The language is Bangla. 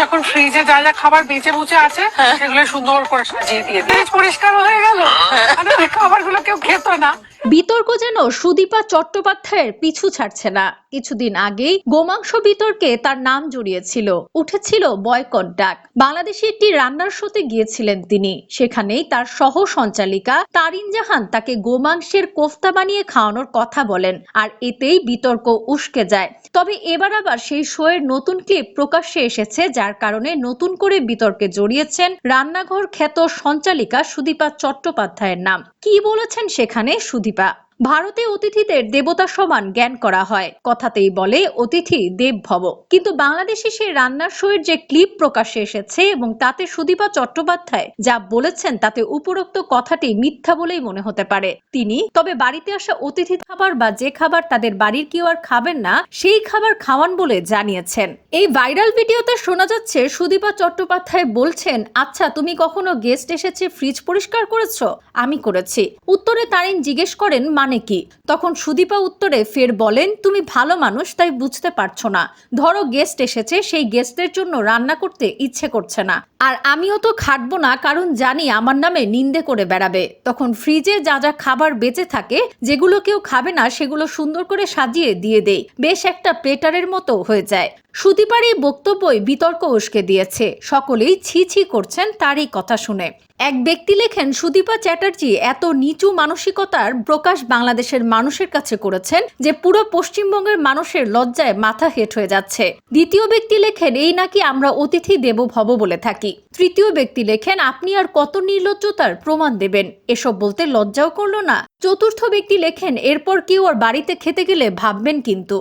যখন ফ্রিজে যা যা খাবার বেঁচে বুচে আছে সেগুলো সুন্দর করে সাজিয়ে দিয়ে দিয়ে পরিষ্কার হয়ে গেল। খাবারগুলো কেউ খেত না। বিতর্ক যেন সুদীপা চট্টোপাধ্যায়ের পিছু ছাড়ছে না। কিছুদিন আগেই গোমাংস বিতর্কে তার নাম জড়িয়েছিল। উঠেছিল বয়কট ডাক। বাংলাদেশে একটি রান্নার শোতে গিয়েছিলেন তিনি। সেখানেই তার সহ সঞ্চালিকা তারিন জাহান তাকে গোমাংসের কোফতা বানিয়ে খাওয়ানোর কথা বলেন আর এতেই বিতর্ক উস্কে যায়। তবে এবার আবার সেই শোয়ের নতুন ক্লিপ প্রকাশ্যে এসেছে, যার কারণে নতুন করে বিতর্কে জড়িয়েছেন রান্নাঘর খ্যাত সঞ্চালিকা সুদীপা চট্টোপাধ্যায়ের নাম। কি বলেছেন সেখানে সুদীপা? but ভারতে অতিথিদের দেবতা সমান জ্ঞান করা হয়। কথাতেই বলে, অতিথি দেব ভব কিন্তু বাংলাদেশে সেই রান্নার শোয়ের যে ক্লিপ প্রকাশ্যে এসেছে এবং তাতে সুদীপা চট্টোপাধ্যায় যা বলেছেন, তাতে উপরোক্ত কথাটি মিথ্যা বলেই মনে হতে পারে। তিনি, তবে বাড়িতে আসা অতিথি খাবার বা যে খাবার তাদের বাড়ির কেউ আর খাবেন না, সেই খাবার খাওয়ান বলে জানিয়েছেন। এই ভাইরাল ভিডিওতে শোনা যাচ্ছে, সুদীপা চট্টোপাধ্যায় বলছেন আচ্ছা তুমি কখনো গেস্ট এসেছে ফ্রিজ পরিষ্কার করেছ? আমি করেছি। উত্তরে তারিন জিজ্ঞেস করেন মানে কি? তখন সুদীপা উত্তরে ফের বলেন, তুমি ভালো মানুষ, তাই বুঝতে পারছ না। ধরো গেস্ট এসেছে, সেই গেস্টের জন্য রান্না করতে ইচ্ছে করছে না। আর আমিও তো খাটবো না, কারণ জানি আমার নামে নিন্দে করে বেড়াবে। তখন ফ্রিজে যা যা খাবার বেঁচে থাকে, যেগুলো কেউ খাবে না, সেগুলো সুন্দর করে সাজিয়ে দিয়ে দেই। বেশ একটা প্লেটারের মতো হয়ে যায়। সুদীপার এই বক্তব্যই বিতর্ক উস্কে দিয়েছে। সকলেই ছি ছি করছেন তারই কথা শুনে। এক ব্যক্তি লেখেন, সুদীপা চ্যাটার্জি এত নিচু মানসিকতার প্রকাশ বাংলাদেশের মানুষের কাছে করেছেন যে পুরো পশ্চিমবঙ্গের মানুষের লজ্জায় মাথা হেট হয়ে যাচ্ছে। দ্বিতীয় ব্যক্তি লেখেন, এই নাকি আমরা অতিথি দেব ভব বলে থাকি। তৃতীয় ব্যক্তি লেখেন, আপনি আর কত নির্লজ্জতার প্রমাণ দেবেন? এসব বলতে লজ্জাও করল না। চতুর্থ ব্যক্তি লেখেন, এরপর কেউ আর বাড়িতে খেতে গেলে ভাববেন কিন্তু।